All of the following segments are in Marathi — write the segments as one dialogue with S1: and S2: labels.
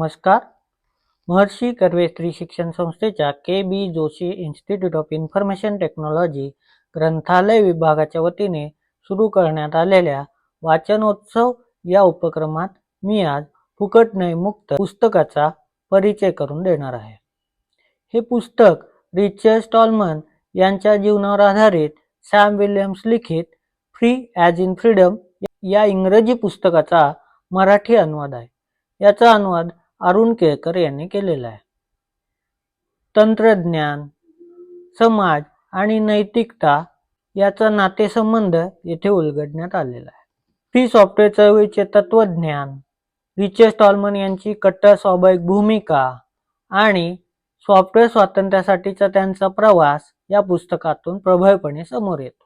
S1: नमस्कार. महर्षी कर्वे स्त्री शिक्षण संस्थेच्या K B Joshi Institute of Information Technology ग्रंथालय विभागाच्या वतीने सुरू करण्यात आलेल्या वाचनोत्सव या उपक्रमात मी आज फुकट पुस्तकाचा परिचय करून देणार आहे. हे पुस्तक रिचर्ड स्टॉलमन यांच्या जीवनावर आधारित सॅम विल्यम्स लिखित फ्री ॲज इन फ्रीडम या इंग्रजी पुस्तकाचा मराठी अनुवाद आहे. याचा अनुवाद अरुण केळकर यांनी केलेला आहे. तंत्रज्ञान समाज आणि नैतिकता याचा नातेसंबंध येथे उलगडण्यात आलेला आहे. फ्री सॉफ्टवेअर चळवळीचे तत्वज्ञान रिचे स्टॉलमन यांची कट्टर स्वाभाविक भूमिका आणि सॉफ्टवेअर स्वातंत्र्यासाठीचा त्यांचा प्रवास या पुस्तकातून प्रभावीपणे समोर येतो.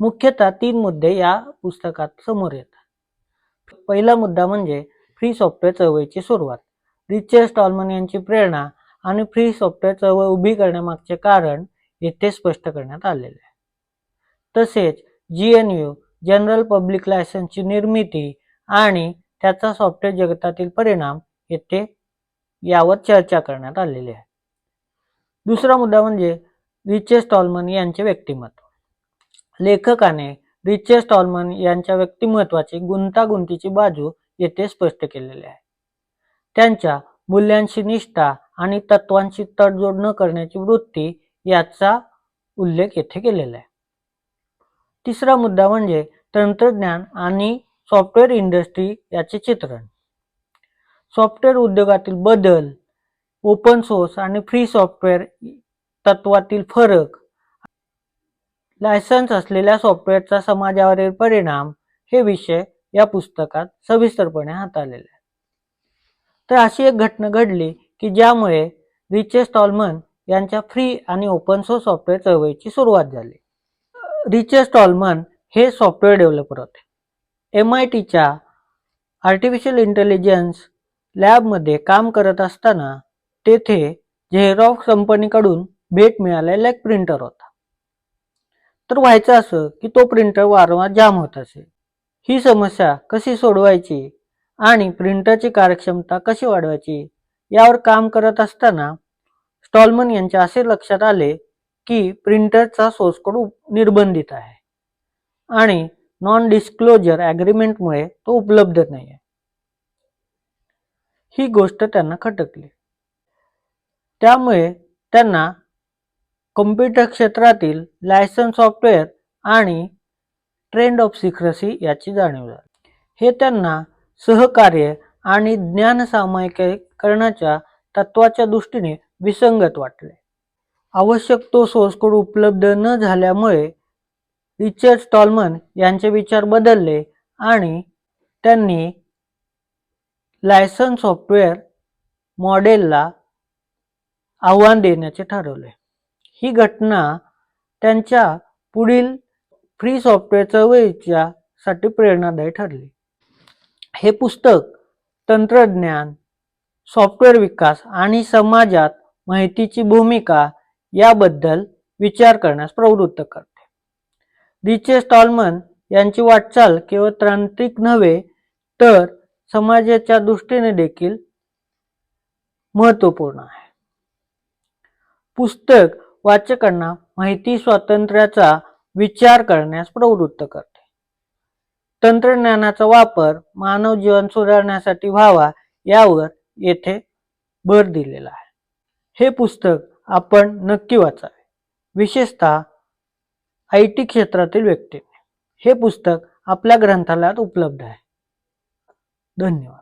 S1: मुख्यतः तीन मुद्दे या पुस्तकात समोर येतात. पहिला मुद्दा म्हणजे फ्री सॉफ्टवेअर चळवळीची सुरुवात. रिचर्ड स्टॉलमन यांची प्रेरणा आणि फ्री सॉफ्टवेअर चळवळ उभी करण्यामागचे कारण येथे स्पष्ट करण्यात आलेले आहे. तसेच G N U general public लायसन्सची निर्मिती आणि त्याचा सॉफ्टवेअर जगतातील परिणाम येथे यावर चर्चा करण्यात आलेली आहे. दुसरा मुद्दा म्हणजे रिचे स्टॉलमन यांचे व्यक्तिमत्व. लेखकाने रिचे स्टॉलमन यांच्या व्यक्तिमत्वाची गुंतागुंतीची बाजू येथे स्पष्ट केलेली आहे. त्यांच्या मूल्यांशी निष्ठा आणि तत्वांशी तडजोड न करण्याची वृत्ती याचा उल्लेख येथे केलेला आहे. तिसरा मुद्दा म्हणजे तंत्रज्ञान आणि सॉफ्टवेअर इंडस्ट्री याचे चित्रण. सॉफ्टवेअर उद्योगातील बदल ओपन सोर्स आणि फ्री सॉफ्टवेअर तत्वातील फरक लायसन्स असलेल्या सॉफ्टवेअरचा समाजावरील परिणाम हे विषय या पुस्तकात सविस्तरपणे हाताळलेले आहे तर अशी एक घटना घडली की ज्यामुळे रिचे स्टॉलमन यांच्या फ्री आणि ओपन सोर्स सॉफ्टवेअर चळवळीची सुरुवात झाली. रिचे स्टॉलमन हे सॉफ्टवेअर डेव्हलपर होते. एम आय टीच्या आर्टिफिशियल इंटेलिजन्स लॅबमध्ये काम करत असताना तेथे झेरॉक्स कंपनीकडून भेट मिळालेला एक प्रिंटर होता. तर व्हायचं असं की तो प्रिंटर वारंवार जाम होत असे. ही समस्या कशी सोडवायची आणि प्रिंटरची कार्यक्षमता कशी वाढवायची? यावर काम करत असताना स्टॉलमन यांच्या असे लक्षात आले की प्रिंटरचा सोर्स कोड निर्बंधित आहे. आणि नॉन डिस्क्लोजर ॲग्रीमेंटमुळे तो उपलब्ध नाही आहे ही गोष्ट त्यांना खटकली. त्यामुळे त्यांना कम्प्युटर क्षेत्रातील लायसन्स सॉफ्टवेअर आणि ट्रेंड ऑफ सिक्रेसी याची जाणीव झाली. हे त्यांना सहकार्य आणि ज्ञान सामायिकरणाच्या तत्वाच्या दृष्टीने विसंगत वाटले. आवश्यक तो सोर्स कोड उपलब्ध न झाल्यामुळे रिचर्ड स्टॉलमन यांचे विचार बदलले आणि त्यांनी लायसन्स सॉफ्टवेअर मॉडेलला आव्हान देण्याचे ठरवले. ही घटना त्यांच्या पुढील फ्री सॉफ्टवेअर चळवळीच्या साठी प्रेरणादायी ठरली. हे पुस्तक तंत्रज्ञान सॉफ्टवेअर विकास आणि समाजात माहितीची भूमिका याबद्दल विचार करण्यास प्रवृत्त करते. रिचे स्टॉलमन यांची वाटचाल केवळ तांत्रिक नव्हे तर समाजाच्या दृष्टीने देखील महत्त्वपूर्ण आहे. पुस्तक वाचकांना माहिती स्वातंत्र्याचा विचार करण्यास प्रवृत्त करते. तंत्रज्ञानाचा वापर मानव जीवन सुधारण्यासाठी व्हावा यावर येथे भर दिलेला आहे. हे पुस्तक आपण नक्की वाचावे. विशेषतः आय टी क्षेत्रातील व्यक्तीने. हे पुस्तक आपल्या ग्रंथालयात उपलब्ध आहे. धन्यवाद.